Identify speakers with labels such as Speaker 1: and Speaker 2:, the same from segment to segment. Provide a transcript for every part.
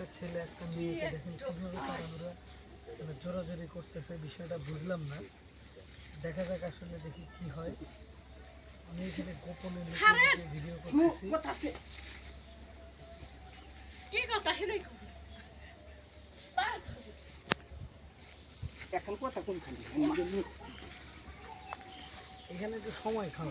Speaker 1: একটা ছেলে একটা মেয়েকে দেখেন কীভাবে তারা মানে জোরাজোরি করতেছে বিষয়টা বুঝলাম না। দেখা যাক আসলে দেখি কি হয়। আমি এখানে গোপনে ভিডিও করতেছি।
Speaker 2: কি কথা
Speaker 3: এখন কথা কোনখানে?
Speaker 1: এখানে তো সময় খাও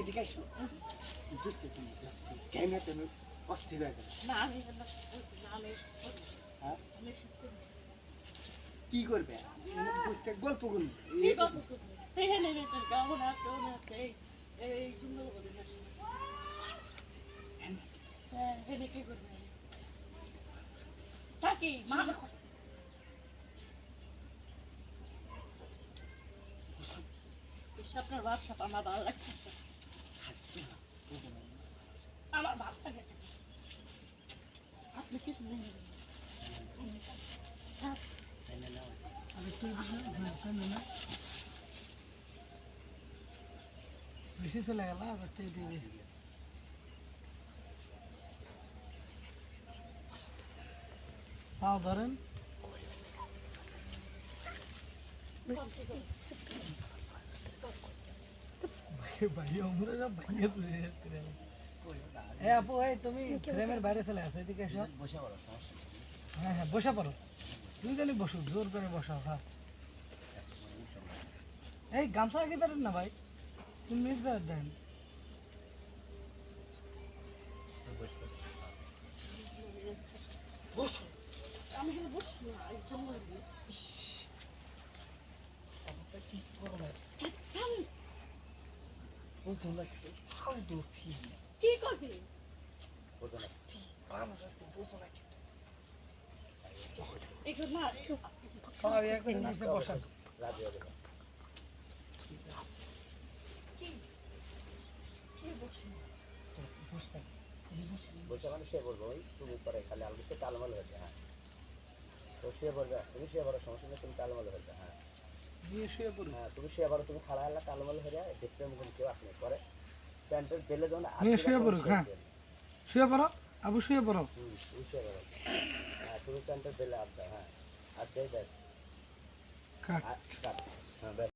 Speaker 3: এদিকে আসো। বুঝতে তুমি কেন অস্থির হয়ে গেল। হ্যাঁ। কি করবে? বুঝতে গল্প করব?
Speaker 2: কি করব? এখানে এসে কেমন আছে মনে আছে এই এই জন্য বলি না হ্যাঁ এখানে কি করবে থাকি মা আপনার ব্যবসা আমার ভালো লাগছে আমার ভালো লাগে না। আপনি কিছু নেই হ্যাঁ
Speaker 1: আর একটু বেশি হ্যাঁ তাই না বেশি চলে গেল আর একটু দিয়ে দিয়েছি পাও ধরেন ভাই ভাই আমরা সব ভাঙে তুলে শেষ করে দিলাম। এ আপু এই তুমি ফ্রেমের বাইরে চলে আসো এদিকে এসো
Speaker 3: বসে বলো সমস্যা
Speaker 1: হ্যাঁ হ্যাঁ বসে পড়ো দুইজনই বসো জোর করে বসাও হ্যাঁ এই গামছা আগে পারেন না ভাই তুমি মির্জা দেন।
Speaker 3: কি করবে? না। না না
Speaker 2: না
Speaker 3: বসে মানে সে বলব ওই তুমি পরে খালি আলু সে তালমাল হয়েছে হ্যাঁ। তো সে বলবে তুমি সে বড় সমস্যা নেই তুমি তালমাল হয়েছে হ্যাঁ হ্যাঁ তুমি সে বড় তুমি খালা আল্লাহ তালমাল হয়ে যায় দেখতে মুখ কেউ আসলে পরে প্যান্টের বেলে যখন
Speaker 1: নিয়ে শুয়ে পড়ো, আবু,
Speaker 3: শুয়ে পড়ো। হ্যাঁ তুমি প্যান্টের বেলে আড্ডা হ্যাঁ আর দেখ
Speaker 1: কাট
Speaker 3: আর কাট হ্যাঁ ব্যাস